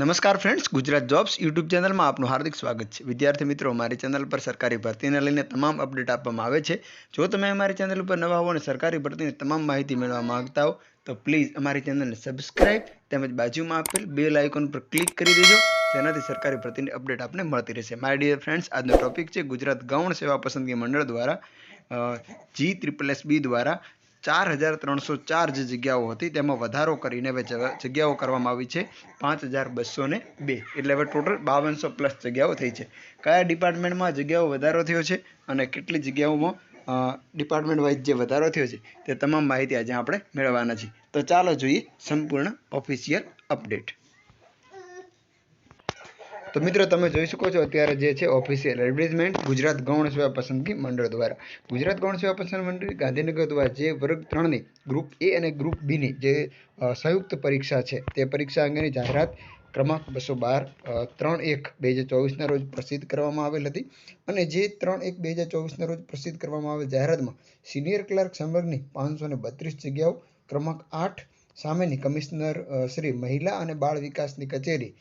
નમસ્કાર friends Gujarat jobs YouTube ચેનલમાં આપનું હાર્દિક સ્વાગત છે. વિદ્યાર્થી મિત્રો, મારી ચેનલ પર સરકારી ભરતીને લઈને તમામ અપડેટ આપવામાં આવે છે. જો તમે અમારી ચેનલ ઉપર નવા હો અને સરકારી ભરતીની તમામ માહિતી મેળવવા માંગતા હો, તો પ્લીઝ અમારી ચેનલને સબસ્ક્રાઇબ તેમજ બાજુમાં આપેલ બેલ આઇકોન પર ક્લિક કરી દેજો, જેનાથી સરકારી ભરતીની અપડેટ આપને મળતી રહેશે. માય ડિયર ફ્રેન્ડ્સ આજનો ટોપિક છે ગુજરાત ગૌણ સેવા પસંદગી મંડળ દ્વારા જી ત્રિપલ એસ બી દ્વારા ચાર હજાર ત્રણસો ચાર જે જગ્યાઓ હતી તેમાં વધારો કરીને હવે જગ- જગ્યાઓ કરવામાં આવી છે પાંચ હજાર બસો ને બે. એટલે હવે ટોટલ બાવનસો પ્લસ જગ્યાઓ થઈ છે. કયા ડિપાર્ટમેન્ટમાં જગ્યાઓ વધારો થયો છે અને કેટલી જગ્યાઓમાં ડિપાર્ટમેન્ટ વાઇઝ જે વધારો થયો છે તે તમામ માહિતી આજે આપણે મેળવવાના છીએ. તો ચાલો જોઈએ સંપૂર્ણ ઓફિશિયલ અપડેટ. તો મિત્રો, તમે જોઈ શકો છો અત્યારે જે છે ઓફિશિયલ એડવર્ટિઝમેન્ટ ગુજરાત ગૌણ સેવા પસંદગી મંડળ દ્વારા. ગુજરાત ગૌણ સેવા પસંદ મંડળ ગાંધીનગર દ્વારા જે વર્ગ ત્રણની ગ્રુપ એ અને ગ્રુપ બીની જે સંયુક્ત પરીક્ષા છે, તે પરીક્ષા અંગેની જાહેરાત ક્રમાંક બસો બાર ત્રણ એક બે હજાર ચોવીસના રોજ પ્રસિદ્ધ કરવામાં આવેલ હતી. અને જે ત્રણ એક બે હજાર ચોવીસના રોજ પ્રસિદ્ધ કરવામાં આવેલ જાહેરાતમાં સિનિયર ક્લાર્ક સંવર્ગની પાંચસો ને બત્રીસ જગ્યાઓ, ક્રમાંક આઠ સામેની કમિશનર શ્રી મહિલા અને બાળ વિકાસની કચેરી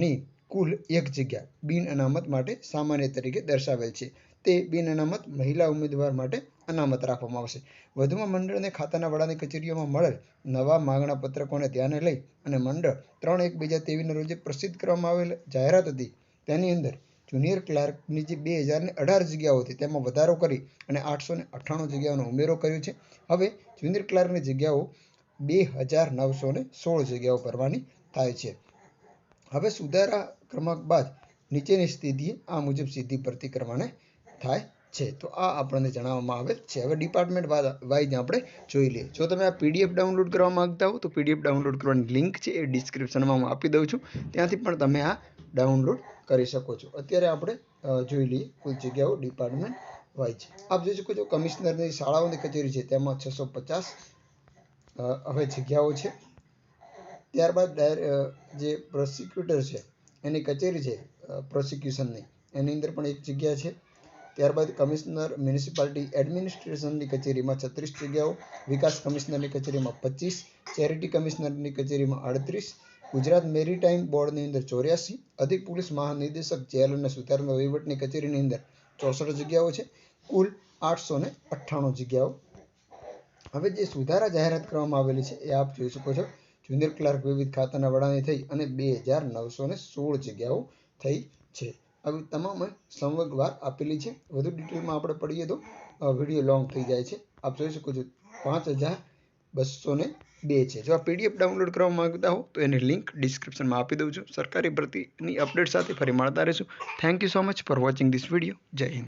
ની કુલ એક જગ્યા બિન અનામત માટે સામાન્ય તરીકે દર્શાવેલ છે. તે બિન અનામત મહિલા ઉમેદવાર માટે અનામત રાખવામાં આવશે. વધુમાં મંડળને ખાતાના વડાની કચેરીઓમાં મળેલ નવા માગણા પત્રકોને ધ્યાને લઈ અને મંડળ ત્રણ એક બીજા હજાર રોજે પ્રસિદ્ધ કરવામાં આવેલ જાહેરાત હતી. તેની અંદર જુનિયર ક્લાર્કની જે બે હજારને અઢાર જગ્યાઓ હતી તેમાં વધારો કરી અને આઠસો ને અઠ્ઠાણું જગ્યાઓનો ઉમેરો કર્યો છે. હવે જુનિયર ક્લાર્કની જગ્યાઓ બે હજાર નવસો ને સોળ જગ્યાઓ ભરવાની થાય છે. હવે સુધારા ક્રમાંક બાદ નીચેની સ્થિતિ આ મુજબ સીધી ભરતી થાય છે. તો આ આપણને જણાવવામાં આવેલ છે. હવે ડિપાર્ટમેન્ટ વાઇઝ આપણે જોઈ લઈએ. જો તમે આ પીડીએફ ડાઉનલોડ કરવા માંગતા હો તો પીડીએફ ડાઉનલોડ કરવાની લિંક છે એ ડિસ્ક્રિપ્શનમાં હું આપી દઉં છું. ત્યાંથી પણ તમે આ ડાઉનલોડ કરી શકો છો. અત્યારે આપણે જોઈ લઈએ કોઈ જગ્યાઓ ડિપાર્ટમેન્ટ વાઇઝ આપ જોઈ શકો છો કમિશનરની શાળાઓની કચેરી છે. તેમાં છસો પચાસ હવે જગ્યાઓ છે. ત્યારબાદ જે પ્રોસિક્યુટર છે એની કચેરી છે પ્રોસિક્યુશનની એની અંદર પણ એક જગ્યા છે. ત્યારબાદ કમિશનર મ્યુનિસિપાલિટી એડમિનિસ્ટ્રેશનની કચેરીમાં છત્રીસ જગ્યાઓ, વિકાસ કમિશનરની કચેરીમાં પચીસ, ચેરિટી કમિશનરની કચેરીમાં અડત્રીસ ગુજરાત મેરીટાઈમ બોર્ડની અંદર ચોર્યાસી, અધિક પોલીસ મહાનિદેશક જેલ અને સુધારણા વહીવટની કચેરીની અંદર ચોસઠ જગ્યાઓ છે. કુલ આઠસો ને અઠ્ઠાણું જગ્યાઓ. હવે જે સુધારા જાહેરાત કરવામાં આવેલી છે, એ આપ જોઈ શકો છો. જુનિયર ક્લાર્ક વિવિધ ખાતાના વડાની થઈ અને બે હજાર નવસો ને સોળ જગ્યાઓ થઈ છે. આવી તમામ સંવર્ગવાર આપેલી છે. વધુ ડિટેલમાં આપણે પડીએ તો વીડિયો લોંગ થઈ જાય છે. આપ જોઈ શકો છો પાંચ હજાર બસો ને બે છે. જો આ પીડીએફ ડાઉનલોડ કરવા માંગતા હો, તો એની લિંક ડિસ્ક્રિપ્શનમાં આપી દઉં છું. સરકારી ભરતીની અપડેટ સાથે ફરી મળતા રહીશું. Thank you so much for watching this video Jai Hind.